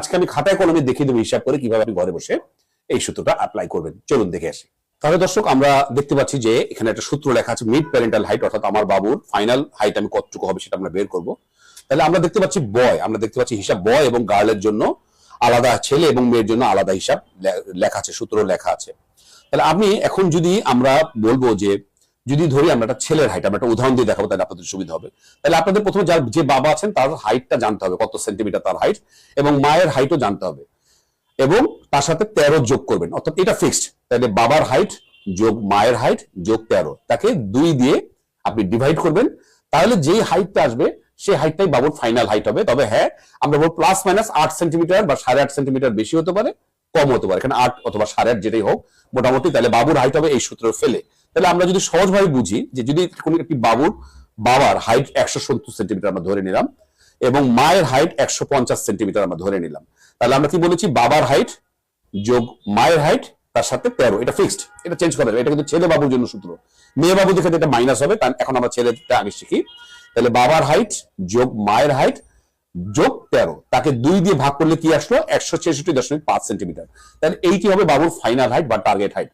আজকে আমি খাতায় কলমে দেখিয়ে দেবো, হিসাব করে কীভাবে আপনি ঘরে বসে এই সূত্রটা অ্যাপ্লাই করবেন। চলুন দেখে আসি। তাহলে দর্শক, আমরা দেখতে পাচ্ছি যে এখানে একটা সূত্র লেখা আছে মিড প্যারেন্টাল হাইট অর্থাৎ আমার বাবুর ফাইনাল হাইট আমি কতটুকু হবে সেটা আমরা বের করব। তাহলে আমরা দেখতে পাচ্ছি বয় আমরা দেখতে পাচ্ছি হিসাব বয় এবং গার্লের জন্য আলাদা ছেলে এবং মেয়ের জন্য আলাদা হিসাব লেখা আছে, সূত্র লেখা আছে। তাহলে আপনি এখন যদি আমরা বলব যে যদি ধরি আমরা একটা ছেলের হাইট আমরা একটা উদাহরণ দিয়ে দেখাবো, তাহলে আপনাদের সুবিধা হবে। তাহলে আপনাদের প্রথমে যার, যে বাবা আছেন, তার হাইটটা জানতে হবে, কত সেন্টিমিটার তার হাইট এবং মায়ের হাইটও জানতে হবে। এবং তার সাথে তেরো যোগ করবেন, অর্থাৎ এটা ফিক্সড তাহলে বাবার হাইট যোগ মায়ের হাইট যোগ তেরো। তাকে দুই দিয়ে আপনি ডিভাইড করবেন। তাহলে যেই হাইটটা আসবে, সেই হাইটটাই বাবুর ফাইনাল হাইট হবে। তবে হ্যাঁ আমরা বলব প্লাস মাইনাস আট সেন্টিমিটার বা সাড়ে আট সেন্টিমিটার বেশি হতে পারে। কম হতে পারে, এখানে আট অথবা সাড়ে আট যেটাই হোক, মোটামুটি তাহলে বাবুর হাইট হবে এই সূত্র ফেলে। তাহলে আমরা যদি সহজভাবে বুঝি যে যদি কোনো একটি বাবুর বাবার হাইট একশো সত্তর সেন্টিমিটার আমরা ধরে নিলাম এবং মায়ের হাইট একশো পঞ্চাশ সেন্টিমিটার আমরা ধরে নিলাম, তাহলে আমরা কি বলেছি? বাবার হাইট যোগ মায়ের হাইট তার সাথে তেরো, এটা ফিক্সড এটা চেঞ্জ করা যাবে, এটা কিন্তু ছেলে বাবুর জন্য সূত্র। মেয়ে বাবুদের ক্ষেত্রে এটা মাইনাস হবে এখন আমরা ছেলেটা আগে শিখি। তাহলে বাবার হাইট যোগ মায়ের হাইট যোগ তেরো, তাকে দুই দিয়ে ভাগ করলে কি আসলো? একশো ছেষট্টি দশমিক পাঁচ সেন্টিমিটার। তাহলে এইটি হবে? বাবুর ফাইনাল হাইট বা টার্গেট হাইট